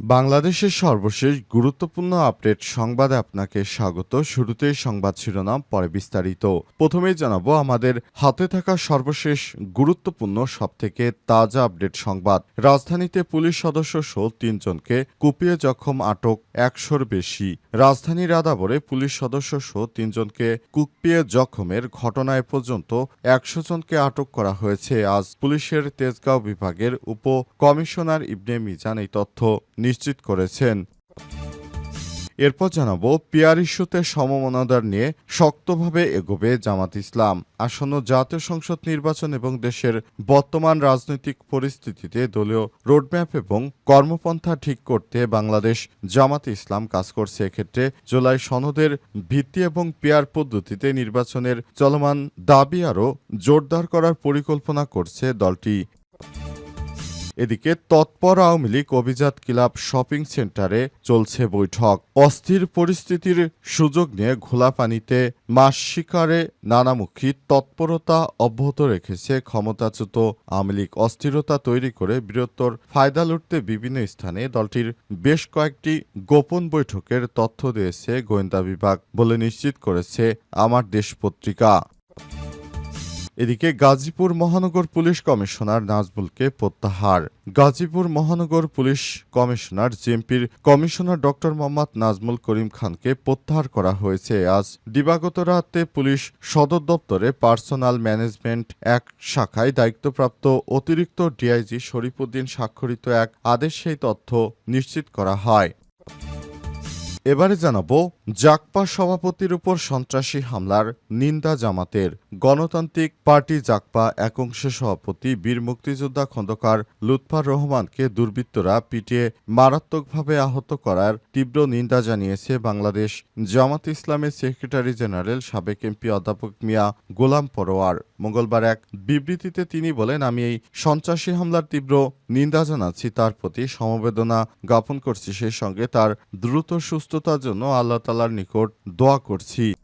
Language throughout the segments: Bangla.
বাংলাদেশের সর্বশেষ গুরুত্বপূর্ণ আপডেট সংবাদে আপনাকে স্বাগত। শুরুতেই সংবাদ শিরোনাম, পরে বিস্তারিত। প্রথমেই জানাব আমাদের হাতে থাকা সর্বশেষ গুরুত্বপূর্ণ, সবথেকে তাজা আপডেট সংবাদ। রাজধানীতে পুলিশ সদস্য সহ তিনজনকে কুপিয়ে জখম আটক একশোর বেশি। রাজধানীর আদাবরে পুলিশ সদস্য সহ তিনজনকে কুপিয়ে জখমের ঘটনায় পর্যন্ত একশো জনকে আটক করা হয়েছে। আজ পুলিশের তেজগাঁও বিভাগের উপ কমিশনার ইবনে মিজান এই তথ্য নিশ্চিত করেছেন। এরপর জানাব, পিয়ার ইস্যুতে সমমনাদার নিয়ে শক্তভাবে এগোবে জামাত ইসলাম। আসন্ন জাতীয় সংসদ নির্বাচন এবং দেশের বর্তমান রাজনৈতিক পরিস্থিতিতে দলীয় রোডম্যাপ এবং কর্মপন্থা ঠিক করতে বাংলাদেশ জামাত ইসলাম কাজ করছে। এক্ষেত্রে জুলাই সনদের ভিত্তি এবং পিয়ার পদ্ধতিতে নির্বাচনের চলমান দাবি আরও জোরদার করার পরিকল্পনা করছে দলটি। এদিকে তৎপর আওয়ামী লীগ অভিজাত ক্লাব শপিং সেন্টারে চলছে বৈঠক। অস্থির পরিস্থিতির সুযোগ নিয়ে ঘোলা পানিতে মাছ শিকারে নানামুখী তৎপরতা অব্যাহত রেখেছে ক্ষমতাচ্যুত আওয়ামী লীগ। অস্থিরতা তৈরি করে বৃহত্তর ফায়দা লুটতে বিভিন্ন স্থানে দলটির বেশ কয়েকটি গোপন বৈঠকের তথ্য দিয়েছে গোয়েন্দা বিভাগ, বলে নিশ্চিত করেছে আমার দেশ পত্রিকা। এদিকে গাজীপুর মহানগর পুলিশ কমিশনার নাজবুলকে প্রত্যাহার। গাজীপুর মহানগর পুলিশ কমিশনার জেএমপির কমিশনার ডক্টর মোহাম্মদ নাজমুল করিম খানকে প্রত্যাহার করা হয়েছে। আজ দিবাগত রাতে পুলিশ সদর দপ্তরে পার্সোনাল ম্যানেজমেন্ট এক শাখায় দায়িত্বপ্রাপ্ত অতিরিক্ত ডিআইজি শরীফুদ্দিন স্বাক্ষরিত এক আদেশ সেই তথ্য নিশ্চিত করা হয়। এবারে জানাব জাকপা সভাপতির উপর সন্ত্রাসী হামলার নিন্দা জামাতের। গণতান্ত্রিক পার্টি জাকপা একাংশের সভাপতি বীর মুক্তিযোদ্ধা খন্দকার লুৎফার রহমানকে দুর্বৃত্তরা পিটিয়ে মারাত্মকভাবে আহত করার তীব্র নিন্দা জানিয়েছে বাংলাদেশ জামাত ইসলামের সেক্রেটারি জেনারেল সাবেক এমপি অধ্যাপক মিয়া গোলাম পরোয়ার। মঙ্গলবার এক বিবৃতিতে তিনি বলেন, আমি এই সন্ত্রাসী হামলার তীব্র নিন্দা জানাচ্ছি, তার প্রতি সমবেদনা জ্ঞাপন করছি। সেই সঙ্গে তার দ্রুত সুস্থতার জন্য আল্লাহ তালার নিকট দোয়া করছি।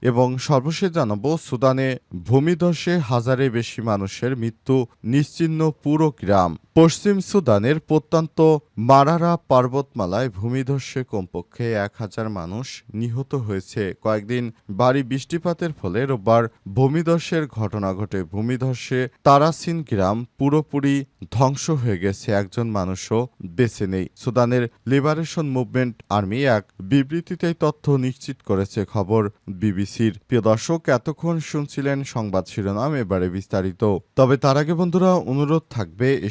এবং সর্বশেষ জানাব, সুদানে ভূমিধসে হাজারে বেশি মানুষের মৃত্যু নিশ্চিন্ন পুরো গ্রাম। পশ্চিম সুদানের প্রত্যন্ত মারারা পার্বতমালায় ভূমিধসে কমপক্ষে এক হাজার মানুষ নিহত হয়েছে। কয়েকদিন বাড়ি বৃষ্টিপাতের ফলে রোববার ভূমিধসের ঘটনা ঘটে। ভূমিধসে তারাসিন গ্রাম পুরোপুরি ধ্বংস হয়ে গেছে। একজন মানুষও বেঁচে নেই। সুদানের লিবারেশন মুভমেন্ট আর্মি এক বিবৃতিতে তথ্য নিশ্চিত করেছে খবর বিবিসির। প্রিয় দর্শক, এতক্ষণ শুনছিলেন সংবাদ শিরোনাম, এবারে বিস্তারিত। তবে তার আগে বন্ধুরা, অনুরোধ থাকবে এই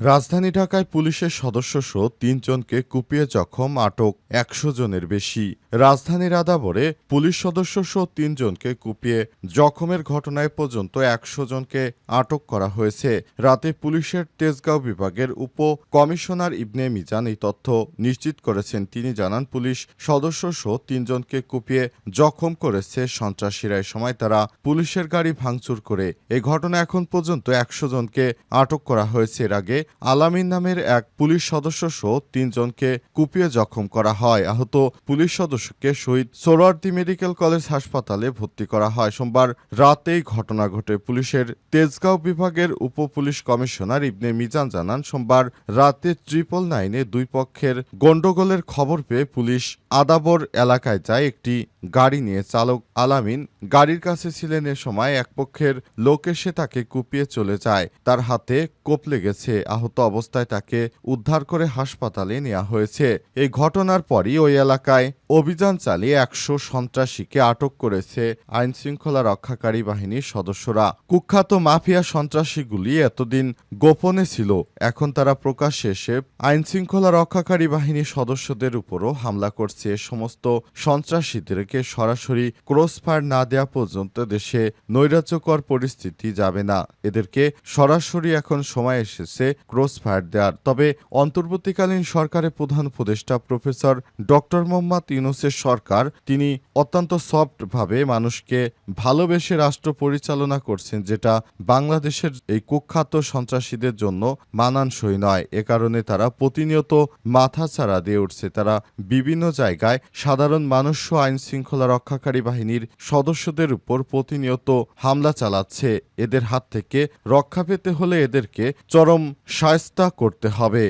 রাজধানী ঢাকায় পুলিশের সদস্য সহ তিনজনকে কুপিয়ে জখম, আটক একশো জনের বেশি। রাজধানীর আদাবরে পুলিশ সদস্য সহ তিনজনকে কুপিয়ে জখমের ঘটনায় পর্যন্ত একশো জনকে আটক করা হয়েছে। রাতে পুলিশের তেজগাঁও বিভাগের উপ কমিশনার ইবনে মিজান এই তথ্য নিশ্চিত করেছেন। তিনি জানান, পুলিশ সদস্য সহ তিনজনকে কুপিয়ে জখম করেছে সন্ত্রাসীরা। সময় তারা পুলিশের গাড়ি ভাঙচুর করে। এ ঘটনা এখন পর্যন্ত একশো জনকে আটক করা হয়েছে। এর আগে আলামিন নামের এক পুলিশ সদস্য সহ তিনজনকে কুপিয়ে জখম করা হয়। আহত পুলিশ সদস্যকে শহীদ সোরার্দি মেডিকেল কলেজ হাসপাতালে ভর্তি করা হয়। সোমবার রাতেই ঘটনা ঘটে। পুলিশের তেজগাঁও বিভাগের উপ পুলিশ কমিশনার ইবনে মিজান জানান, সোমবার রাতে ট্রিপল নাইনে দুই পক্ষের গন্ডগোলের খবর পেয়ে পুলিশ আদাবর এলাকায় যায় একটি গাড়ি নিয়ে। চালক আলামিন গাড়ির কাছে ছিলেন এ সময়, এক পক্ষের লোক এসে তাকে কুপিয়ে চলে যায়। তার হাতে কোপ লেগেছে। আহত অবস্থায় তাকে উদ্ধার করে হাসপাতালে নেওয়া হয়েছে। এই ঘটনার পরই ওই এলাকায় অভিযান চালিয়ে একশো সন্ত্রাসীকে আটক করেছে আইন শৃঙ্খলা রক্ষাকারী বাহিনীর সদস্যরা। কুখ্যাত মাফিয়া সন্ত্রাসীগুলি এতদিন গোপনে ছিল, এখন তারা প্রকাশ্যে এসে আইন শৃঙ্খলা রক্ষাকারী বাহিনীর সদস্যদের উপরও হামলা করছে। সমস্ত সন্ত্রাসীদেরকে সরাসরি ক্রসফায়ার না দেওয়া পর্যন্ত দেশে নৈরাজ্যকর পরিস্থিতি যাবে না। এদেরকে সরাসরি এখন সময় এসেছে ক্রসফায়ার দেওয়ার তবে অন্তর্বর্তীকালীন সরকারের প্রধান উপদেষ্টা প্রফেসর ডক্টর মোহাম্মদ ইউনুসের সরকার, তিনি অত্যন্ত সফটভাবে মানুষকে ভালোবেসে রাষ্ট্র পরিচালনা করছেন, যেটা বাংলাদেশের এই কুখ্যাত সন্ত্রাসীদের জন্য মানানসই নয়। এ কারণে তারা প্রতিনিয়ত মাথা ছাড়া দিয়ে উঠছে। তারা বিভিন্ন জায়গায় সাধারণ মানুষ আইন শৃঙ্খলা রক্ষাকারী বাহিনীর সদস্যদের উপর প্রতিনিয়ত হামলা চালাচ্ছে। এদের হাত থেকে রক্ষা পেতে হলে এদেরকে চরম সায়স্তা করতে হবে।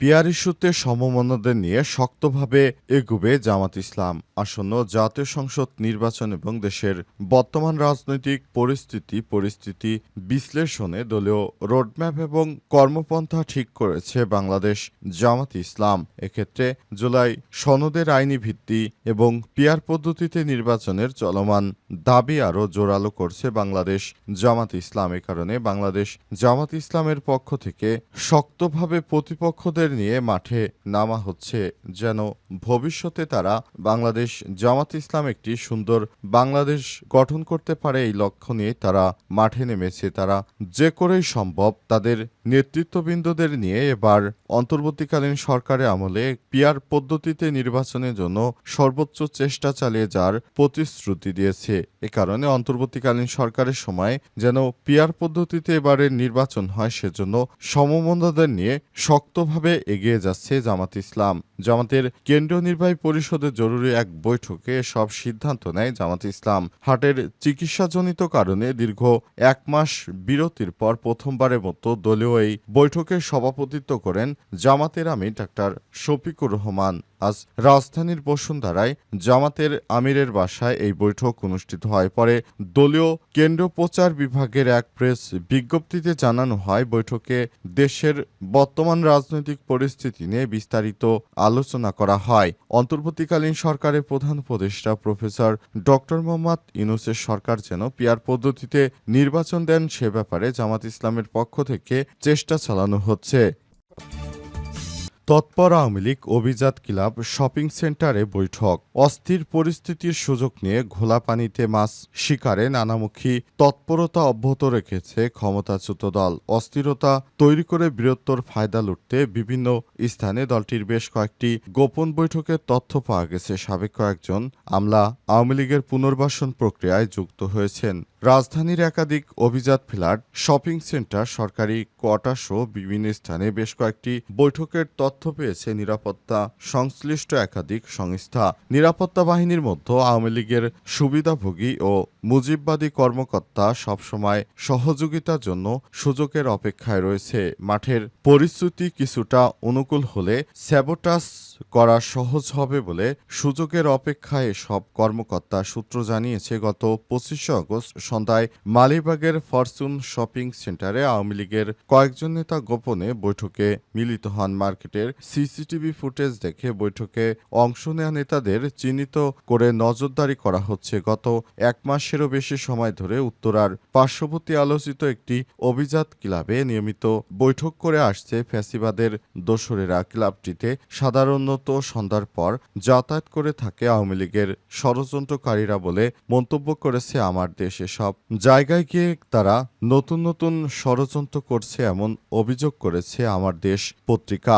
পিয়ার ইস্যুতে সমমনাদের নিয়ে শক্তভাবে এগুবে জামাত ইসলাম। আসন্ন জাতীয় সংসদ নির্বাচন এবং দেশের বর্তমান রাজনৈতিক পরিস্থিতি পরিস্থিতি বিশ্লেষণে দলীয় রোডম্যাপ এবং কর্মপন্থা ঠিক করেছে বাংলাদেশ জামাত ইসলাম। এক্ষেত্রে জুলাই সনদের আইনি ভিত্তি এবং পিয়ার পদ্ধতিতে নির্বাচনের চলমান দাবি আরও জোরালো করছে বাংলাদেশ জামাত ইসলাম। এ কারণে বাংলাদেশ জামাত ইসলামের পক্ষ থেকে শক্তভাবে প্রতিপক্ষদের নিয়ে মাঠে নামা হচ্ছে, যেন ভবিষ্যতে তারা বাংলাদেশ জামাত ইসলাম একটি সুন্দর বাংলাদেশ গঠন করতে পারে এই লক্ষ্য নিয়ে তারা মাঠে নেমেছে। তারা যে করেই সম্ভব তাদের নেতৃত্ববৃন্দদের নিয়ে এবার অন্তর্বর্তীকালীন সরকারের আমলে পিয়ার পদ্ধতিতে নির্বাচনের জন্য সর্বোচ্চ চেষ্টা চালিয়ে যাওয়ার প্রতিশ্রুতি দিয়েছে। এ কারণে অন্তর্বর্তীকালীন সরকারের সময় যেন পিয়ার পদ্ধতিতে এবারের নির্বাচন হয়, সেজন্য সমমন্দাদের নিয়ে শক্তভাবে এগিয়ে যাচ্ছে জামাত ইসলাম। জামাতের কেন্দ্রীয় নির্বাহী পরিষদের জরুরি এক বৈঠকে সব সিদ্ধান্ত নেয় জামাত ইসলাম। হাটের চিকিৎসাজনিত কারণে দীর্ঘ এক মাস বিরতির পর প্রথমবারের মতো দলীয় এই বৈঠকে সভাপতিত্ব করেন জামাতের আমি ডাক্তার শফিকুর রহমান। আজ রাজধানীর বসুন্ধরায় জামাতের আমিরের বাসায় এই বৈঠক অনুষ্ঠিত হয়। পরে দলীয় কেন্দ্র প্রচার বিভাগের এক প্রেস বিজ্ঞপ্তিতে জানানো হয়, বৈঠকে দেশের বর্তমান রাজনৈতিক পরিস্থিতি নিয়ে বিস্তারিত আলোচনা করা হয়। অন্তর্বর্তীকালীন সরকারের প্রধান উপদেষ্টা প্রফেসর ডক্টর মোহাম্মদ ইউনুসের সরকার যেন পিয়ার পদ্ধতিতে নির্বাচন দেন, সে ব্যাপারে জামাত ইসলামের পক্ষ থেকে চেষ্টা চালানো হচ্ছে। তৎপর আওয়ামী লীগ অভিজাত ক্লাব শপিং সেন্টারে বৈঠক। অস্থির পরিস্থিতির সুযোগ নিয়ে ঘোলা পানিতে মাছ শিকারে নানামুখী তৎপরতা অব্যাহত রেখেছে ক্ষমতাচ্যুত দল। অস্থিরতা তৈরি করে বৃহত্তর ফায়দা লুটতে বিভিন্ন স্থানে দলটির বেশ কয়েকটি গোপন বৈঠকের তথ্য পাওয়া গেছে। সাবেক কয়েকজন আমলা আওয়ামী লীগের পুনর্বাসন প্রক্রিয়ায় যুক্ত হয়েছেন। রাজধানীর একাধিক অভিজাত ফ্ল্যাট, শপিং সেন্টার, সরকারি কোয়ার্টার সহ বিভিন্ন স্থানে বেশ কয়েকটি বৈঠকের তথ্য পেয়েছে নিরাপত্তা সংশ্লিষ্ট একাধিক সংস্থা। নিরাপত্তা বাহিনীর মধ্যে আওয়ামী লীগের সুবিধাভোগী ও মুজিববাদী কর্মকর্তা সবসময় সহযোগিতার জন্য সুযোগের অপেক্ষায় রয়েছে। মাঠের পরিস্থিতি কিছুটা অনুকূল হলে স্যাবোটাস করা সহজ হবে বলে সুযোগের অপেক্ষায় সব কর্মকর্তা সূত্র জানিয়েছে, গত পঁচিশে আগস্ট সন্ধ্যায় মালিবাগের ফরচুন শপিং সেন্টারে আওয়ামী লীগের কয়েকজন নেতা গোপনে বৈঠকে মিলিত হন। মার্কেটের সিসিটিভি ফুটেজ দেখে বৈঠকে অংশ নেওয়া নেতাদের চিহ্নিত করে নজরদারি করা হচ্ছে। গত এক মাসেরও বেশি সময় ধরে উত্তরার পার্শ্ববর্তী আলোচিত একটি অভিজাত ক্লাবে নিয়মিত বৈঠক করে আসছে ফ্যাসিবাদের দোসরেরা ক্লাবটিতে। সাধারণত সন্ধ্যার পর যাতায়াত করে থাকে আওয়ামী লীগের ষড়যন্ত্রকারীরা বলে মন্তব্য করেছে আমার দেশে সব জায়গায় গিয়ে তারা নতুন নতুন ষড়যন্ত্র করছে এমন অভিযোগ করেছে আমার দেশ পত্রিকা।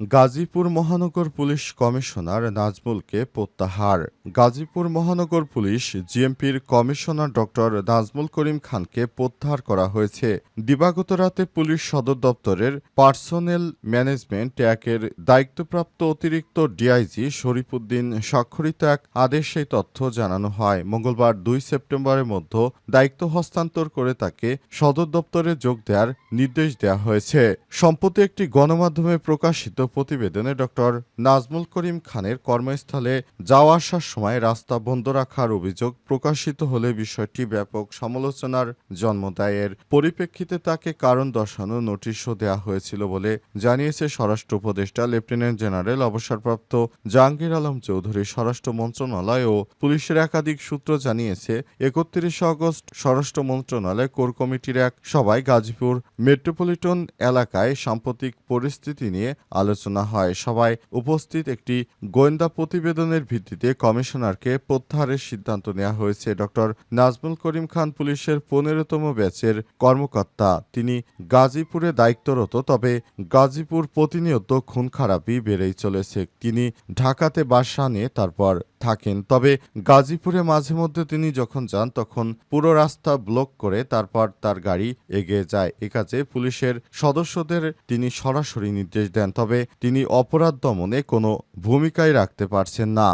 গাজীপুর মহানগর পুলিশ কমিশনার নাজমুলকে প্রত্যাহার। গাজীপুর মহানগর পুলিশ জিএমপির কমিশনার ডক্টর নাজমুল করিম খানকে প্রত্যাহার করা হয়েছে। দিবাগত রাতে পুলিশ সদর দপ্তরের পার্সোনেল ম্যানেজমেন্ট একের দায়িত্বপ্রাপ্ত অতিরিক্ত ডিআইজি শরীফুদ্দিন স্বাক্ষরিত এক আদেশে তথ্য জানানো হয়। মঙ্গলবার দুই সেপ্টেম্বরের মধ্যে দায়িত্ব হস্তান্তর করে তাকে সদর দপ্তরে যোগ দেওয়ার নির্দেশ দেওয়া হয়েছে। সম্প্রতি একটি গণমাধ্যমে প্রকাশিত প্রতিবেদনে ডক্টর নাজমুল করিম খানের কর্মস্থলে যাওয়া আসার সময় রাস্তা বন্ধ রাখার অভিযোগ প্রকাশিত হলে বিষয়টি ব্যাপক সমালোচনার জন্ম দেয়। এর পরিপ্রেক্ষিতে তাকে কারণ দর্শানো নোটিশও দেওয়া হয়েছিল বলে জানিয়েছে স্বরাষ্ট্র উপদেষ্টা, লেফটেন্যান্ট জেনারেল, অবসরপ্রাপ্ত জাহাঙ্গীর আলম চৌধুরী, স্বরাষ্ট্র মন্ত্রণালয় ও পুলিশের একাধিক সূত্র জানিয়েছে, একত্রিশে আগস্ট স্বরাষ্ট্র মন্ত্রণালয় কোর কমিটির এক সভায় গাজীপুর মেট্রোপলিটন এলাকায় সাম্প্রতিক পরিস্থিতি নিয়ে আলোচনা হয়। সবাই উপস্থিত একটি গোয়েন্দা প্রতিবেদনের ভিত্তিতে কমিশনারকে প্রত্যাহারের সিদ্ধান্ত নেওয়া হয়েছে। ডক্টর নাজমুল করিম খান পুলিশের পনেরোতম ব্যাচের কর্মকর্তা। তিনি গাজীপুরে দায়িত্বরত, তবে গাজীপুর প্রতিনিয়ত খুন খারাপি বেড়েই চলেছে। তিনি ঢাকাতে বাসা নিয়ে তারপর থাকেন। তবে গাজীপুরে মাঝে মধ্যে তিনি যখন যান, তখন পুরো রাস্তা ব্লক করে তারপর তার গাড়ি এগিয়ে যায়। এ কাজে পুলিশের সদস্যদের তিনি সরাসরি নির্দেশ দেন, তবে তিনি অপরাধ দমনে কোনো ভূমিকায় রাখতে পারছেন না।